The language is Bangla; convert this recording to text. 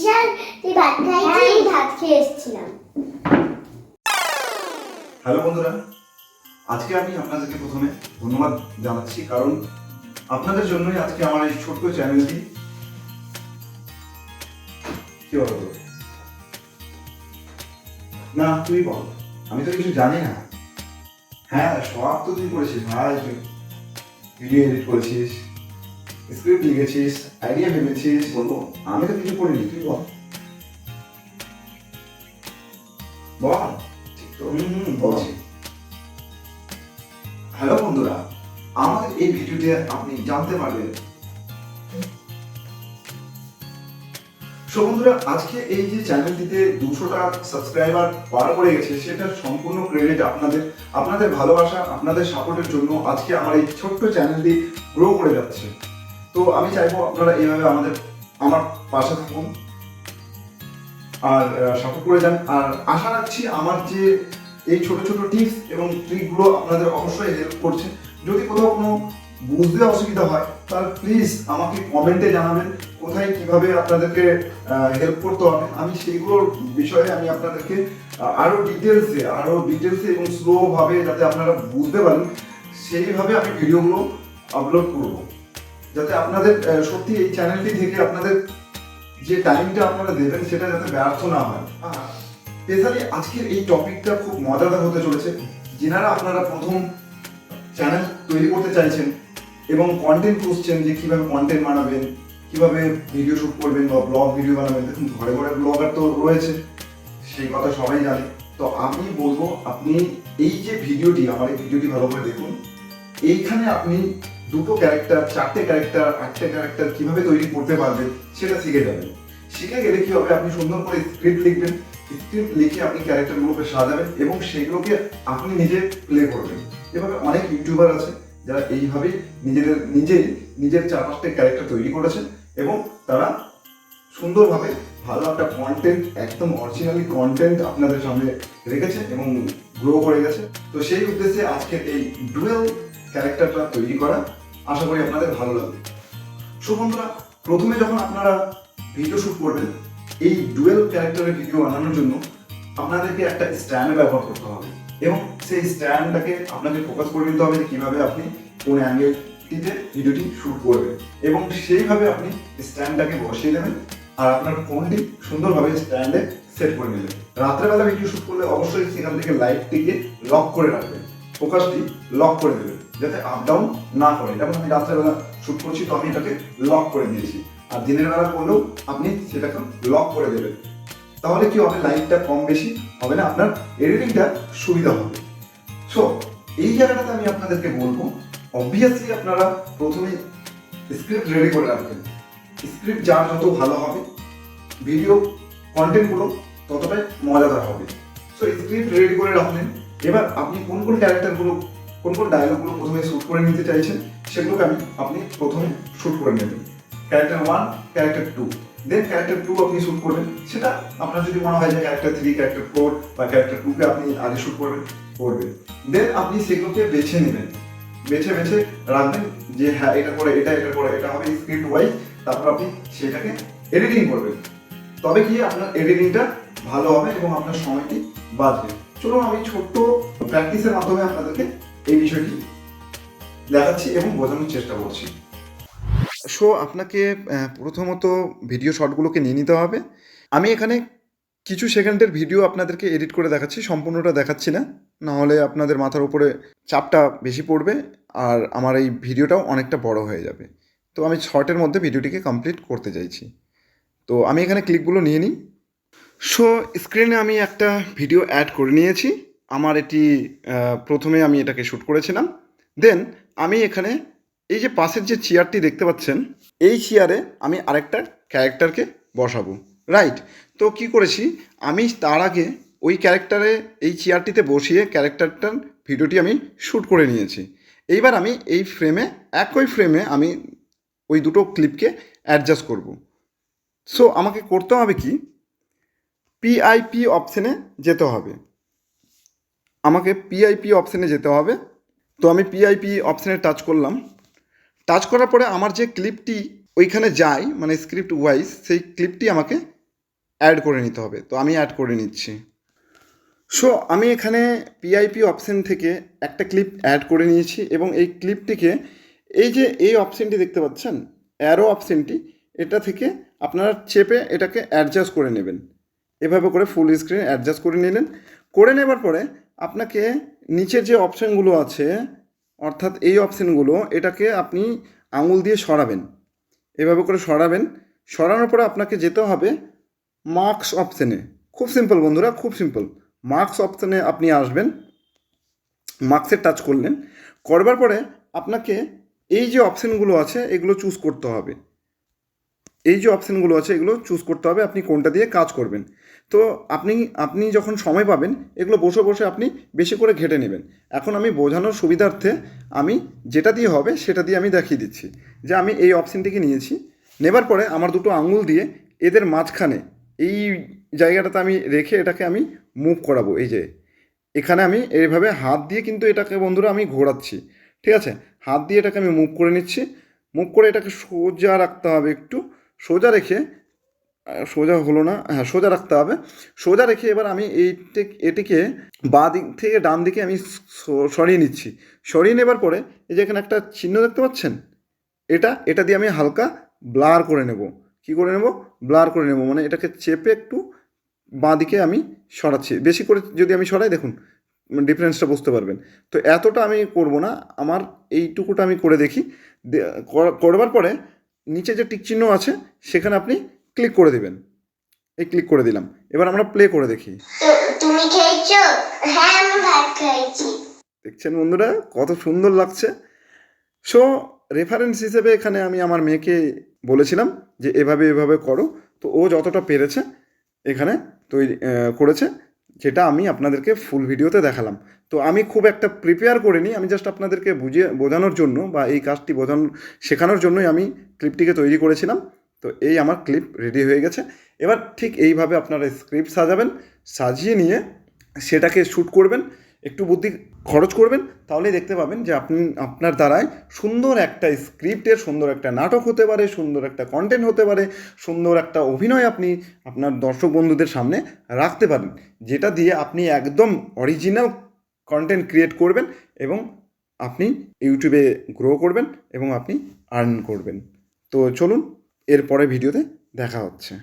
ঈশান তুই ভাত খাইছিস ভাত খেয়ে এসেছিলাম। হ্যালো বন্ধুরা আজকে আমি আপনাদেরকে প্রথমে ধন্যবাদ জানাচ্ছি কারণ আপনাদের জন্যই আজকে আমার এই ছোট্ট চ্যানেলটি কি বলো না তুই বল আমি তো কিছু জানি না। হ্যাঁ সব তো তুই করেছিস ভাই তুই ভিডিও এডিট করেছিস। স্ক্রিপ্ট লিখেছিস আইডিয়া ভেবেছিস বলব আমি তো কিছু করিনি তুই বল। বল ঠিক তো? হুম হুম বলছি। হ্যালো বন্ধুরা আমাদের এই ভিডিওতে আপনি জানতে পারবেন। সো বন্ধুরা আজকে এই যে চ্যানেলটিতে দুশোটা সাবস্ক্রাইবার পার করে গেছে সেটা সম্পূর্ণ ক্রেডিট আপনাদের আপনাদের ভালোবাসা আপনাদের সাপোর্টের জন্য আজকে আমার এই ছোট্ট চ্যানেলটি গ্রো করে যাচ্ছে। তো আমি চাইব আপনারা এইভাবে আমাদের আমার পাশে থাকুন। আর সাপোর্ট করে যান। আর আশা রাখছি আমার যে এই ছোট ছোট টিপস এবং ট্রিকগুলো আপনাদের অবশ্যই হেল্প করছে। যদি কোথাও কোনো বুঝতে অসুবিধা হয় তাহলে প্লিজ আমাকে কমেন্টে জানাবেন কোথায় কীভাবে আপনাদেরকে হেল্প করতে হবে। আমি সেইগুলোর বিষয়ে আমি আপনাদেরকে আহ, আরও ডিটেলসে আরও ডিটেলসে এবং স্লোভাবে যাতে আপনারা বুঝতে পারেন সেইভাবে আমি ভিডিওগুলো আপলোড করব। যাতে আপনাদের সত্যি এই চ্যানেলটি থেকে আপনাদের যে টাইমটা আপনারা দেবেন, সেটা যাতে ব্যর্থ না হয়। স্পেশালি আজকের এই টপিকটা খুব মজাদার হতে চলেছে। যেনারা আপনারা প্রথম চ্যানেল তৈরি করতে চাইছেন এবং কন্টেন্ট খুঁজছেন যে কীভাবে কন্টেন্ট বানাবেন, কীভাবে ভিডিও শুট করবেন বা ব্লগ ভিডিও বানাবেন, দেখুন, ঘরে ঘরে ব্লগার তো রয়েছে, সেই কথা সবাই জানে। তো আমি বলব, আপনি এই যে ভিডিওটি আমার এই ভিডিওটি ভালো করে দেখুন, এইখানে আপনি দুটো ক্যারেক্টার চারটে ক্যারেক্টার আটটা ক্যারেক্টার কীভাবে তৈরি করতে পারবেন সেটা শিখে যাবেন। শিখে গেলে কি হবে? আপনি সুন্দর করে স্ক্রিপ্ট লিখবেন। স্ক্রিপ্ট লিখে আপনি ক্যারেক্টারগুলোকে সাজাবেন এবং সেগুলোকে আপনি নিজে প্লে করবেন। এভাবে অনেক ইউটিউবার আছে যারা এইভাবেই নিজেদের, নিজেই নিজের চার পাঁচটা ক্যারেক্টার তৈরি করেছেন এবং তারা সুন্দরভাবে ভালো একটা কন্টেন্ট একদম অরিজিনালি কন্টেন্ট আপনাদের সামনে রেখেছে এবং গ্রো করে গেছে। তো সেই উদ্দেশ্যে আজকে এই ডুয়েল ক্যারেক্টারটা তৈরি করা আশা করি আপনাদের ভালো লাগবে। সো বন্ধুরা, প্রথমে যখন আপনারা ভিডিও শুট করবেন, এই ডুয়েল ক্যারেক্টারের ভিডিও বানানোর জন্য আপনাদেরকে একটা স্ট্যান্ড ব্যবহার করতে হবে এবং সেই স্ট্যান্ডটাকে আপনাকে ফোকাস করে নিতে হবে যে কীভাবে আপনি কোন অ্যাঙ্গেলটিতে ভিডিওটি শুট করবেন এবং সেইভাবে আপনি স্ট্যান্ডটাকে বসিয়ে দেবেন আর আপনার ফোনটি সুন্দরভাবে স্ট্যান্ডে সেট করে নেবেন রাত্রেবেলা ভিডিও শ্যুট করলে অবশ্যই সেখান থেকে লাইটটিকে লক করে রাখবেন। ফোকাসটি লক করে দেবেন। যাতে আপ ডাউন না করে। যেমন আমি রাত্রেবেলা শুট করছি, তো আমি এটাকে লক করে দিয়েছি। আর দিনের বেলা করলেও আপনি সেটাকে লক করে দেবেন। তাহলে কি হবে? লাইটটা কম বেশি হবে না? আপনার এডিটিংটা সুবিধা হবে। সো এই জায়গাটাতে আমি আপনাদেরকে বলব অবভিয়াসলি আপনারা প্রথমে স্ক্রিপ্ট রেডি করে রাখবেন। স্ক্রিপ্ট যার যত ভালো হবে ভিডিও কন্টেন্টগুলো ততটাই মজাদার হবে। সো স্ক্রিপ্ট রেডি করে রাখলেন। এবার আপনি কোন কোন ক্যারেক্টারগুলো কোন কোন ডায়লগগুলো প্রথমে শ্যুট করে নিতে চাইছেন, সেগুলোকে আমি, আপনি প্রথমে শ্যুট করে নেবেন। Character one character two then character two আপনি শ্যুট করবেন। সেটা আপনার যদি মনে হয় যে ক্যারেক্টার থ্রি ক্যারেক্টার ফোর বা ক্যারেক্টার টুকে আপনি আগে শ্যুট করবেন করবেন। দেন আপনি সেগুলোকে বেছে নেবেন। বেছে বেছে রাখবেন যে হ্যাঁ এটা করে, এটা এটা করে, এটা হবে স্ক্রিপ্ট ওয়াইজ তারপর আপনি সেটাকে এডিটিং করবেন। তবে কি আপনার এডিটিংটা ভালো হবে এবং আপনার সময়টি বাঁচবে। চলুন আমি ছোট্ট প্র্যাকটিসের মাধ্যমে আপনাদেরকে এই বিষয়টি দেখাচ্ছি এবং বোঝানোর চেষ্টা করছি। সো, আপনাকে প্রথমত ভিডিও শটগুলোকে নিয়ে নিতে হবে। আমি এখানে কিছু সেকেন্ডের ভিডিও আপনাদেরকে এডিট করে দেখাচ্ছি, সম্পূর্ণটা দেখাচ্ছি না। না হলে আপনাদের মাথার উপরে চাপটা বেশি পড়বে আর আমার এই ভিডিওটাও অনেকটা বড় হয়ে যাবে। তো আমি শর্টের মধ্যে ভিডিওটিকে কমপ্লিট করতে চাইছি। তো আমি এখানে ক্লিকগুলো নিয়ে নিই। সো, স্ক্রিনে আমি একটা ভিডিও অ্যাড করে নিয়েছি। আমার এটি প্রথমে আমি এটাকে শ্যুট করেছিলাম। দেন আমি এখানে এই যে পাশের যে চেয়ারটি দেখতে পাচ্ছেন, এই চেয়ারে আমি আরেকটা ক্যারেক্টারকে বসাবো। রাইট তো কি করেছি? আমি তার আগে ওই ক্যারেক্টারে এই চেয়ারটিতে বসিয়ে ক্যারেক্টারটার ভিডিওটি আমি শ্যুট করে নিয়েছি। এইবার আমি এই ফ্রেমে একই ফ্রেমে আমি ওই দুটো ক্লিপকে অ্যাডজাস্ট করব। সো আমাকে করতে হবে কি? পিআইপি অপশানে যেতে হবে। আমাকে পিআইপি অপশানে যেতে হবে। তো আমি পিআইপি অপশানে টাচ করলাম। টাচ করার পরে আমার যে ক্লিপটি ওইখানে যায় মানে স্ক্রিপ্ট ওয়াইজ সেই ক্লিপটি আমাকে অ্যাড করে নিতে হবে। তো আমি অ্যাড করে নিচ্ছি। সো আমি এখানে পিআইপি অপশান থেকে একটা ক্লিপ অ্যাড করে নিয়েছি এবং এই ক্লিপটিকে এই যে এই অপশনটি দেখতে পাচ্ছেন অ্যারো অপশানটি এটা থেকে আপনারা চেপে এটাকে অ্যাডজাস্ট করে নেবেন। এভাবে করে ফুল স্ক্রিন অ্যাডজাস্ট করে নিলেন। করে নেবার পরে আপনাকে নিচের যে অপশানগুলো আছে, অর্থাৎ এই অপশানগুলো এটাকে আপনি আঙুল দিয়ে সরাবেন। এভাবে করে সরাবেন। সরানোর পরে আপনাকে যেতে হবে মার্কস অপশানে খুব সিম্পল বন্ধুরা, খুব সিম্পল মার্কস অপশানে আপনি আসবেন মার্কসে টাচ করলেন। করবার পরে আপনাকে এই যে অপশানগুলো আছে, এগুলো চুজ করতে হবে। এই যে অপশানগুলো আছে, এগুলো চুজ করতে হবে। আপনি কোনটা দিয়ে কাজ করবেন। তো আপনি আপনি যখন সময় পাবেন, এগুলো বসে বসে আপনি বেশি করে ঘেটে নেবেন। এখন আমি বোঝানোর সুবিধার্থে আমি যেটা দিয়ে হবে, সেটা দিয়ে আমি দেখিয়ে দিচ্ছি যে আমি এই অপশানটিকে নিয়েছি। নেবার পরে আমার দুটো আঙুল দিয়ে এদের মাঝখানে, এই জায়গাটাতে আমি রেখে এটাকে আমি মুভ করাবো। এই যে, এখানে আমি এইভাবে হাত দিয়ে কিন্তু এটাকে বন্ধুরা আমি ঘোরাচ্ছি। ঠিক আছে? হাত দিয়ে এটাকে আমি মুভ করে নিচ্ছি। মুভ করে এটাকে সোজা রাখতে হবে একটু। সোজা রেখে সোজা হলো না হ্যাঁ সোজা রাখতে হবে। সোজা রেখে এবার আমি এইটি, এটিকে বাঁ দিক থেকে ডান দিকে আমি সরিয়ে নিচ্ছি। সরিয়ে নেবার পরে এই যে এখানে একটা চিহ্ন দেখতে পাচ্ছেন? এটা এটা দিয়ে আমি হালকা ব্লার করে নেব। কি করে নেব? ব্লার করে নেব। মানে এটাকে চেপে একটু বাঁ দিকে আমি সরাচ্ছি। বেশি করে যদি আমি সরাই, দেখুন, ডিফারেন্সটা বুঝতে পারবেন। তো এতটা আমি করব না। আমার এইটুকুটা আমি করে দেখি। কর- করবার পরে নিচে যে টিক চিহ্ন আছে, সেখানে আপনি ক্লিক করে দিবেন। এই ক্লিক করে দিলাম। এবার আমরা প্লে করে দেখি। তুমি খেয়েছো? হ্যাঁ আমি ভাত খাইছি। দেখছেন বন্ধুরা কত সুন্দর লাগছে। সো রেফারেন্স হিসেবে এখানে আমি আমার মেয়েকে বলেছিলাম যে এভাবে এভাবে করো। তো ও যতটা পেরেছে এখানে তৈরি করেছে যেটা আমি আপনাদেরকে ফুল ভিডিওতে দেখালাম। তো আমি খুব একটা প্রিপেয়ার করিনি আমি জাস্ট আপনাদেরকে বুঝিয়ে বোঝানোর জন্য বা এই কাজটি বোঝানোর শেখানোর জন্যই আমি ক্লিপটিকে তৈরি করেছিলাম। তো এই আমার ক্লিপ রেডি হয়ে গেছে। এবার ঠিক এইভাবে আপনারা স্ক্রিপ্ট সাজাবেন, সাজিয়ে নিয়ে সেটাকে শ্যুট করবেন, একটু বুদ্ধি খরচ করবেন, তাহলেই দেখতে পাবেন যে আপনি, আপনার দ্বারায় সুন্দর একটা স্ক্রিপ্টের সুন্দর একটা নাটক হতে পারে, সুন্দর একটা কন্টেন্ট হতে পারে, সুন্দর একটা অভিনয় আপনি আপনার দর্শক বন্ধুদের সামনে রাখতে পারেন, যেটা দিয়ে আপনি একদম অরিজিনাল কন্টেন্ট ক্রিয়েট করবেন এবং আপনি ইউটিউবে গ্রো করবেন এবং আপনি আর্ন করবেন। তো চলুন এরপরে ভিডিওতে দেখা হচ্ছে।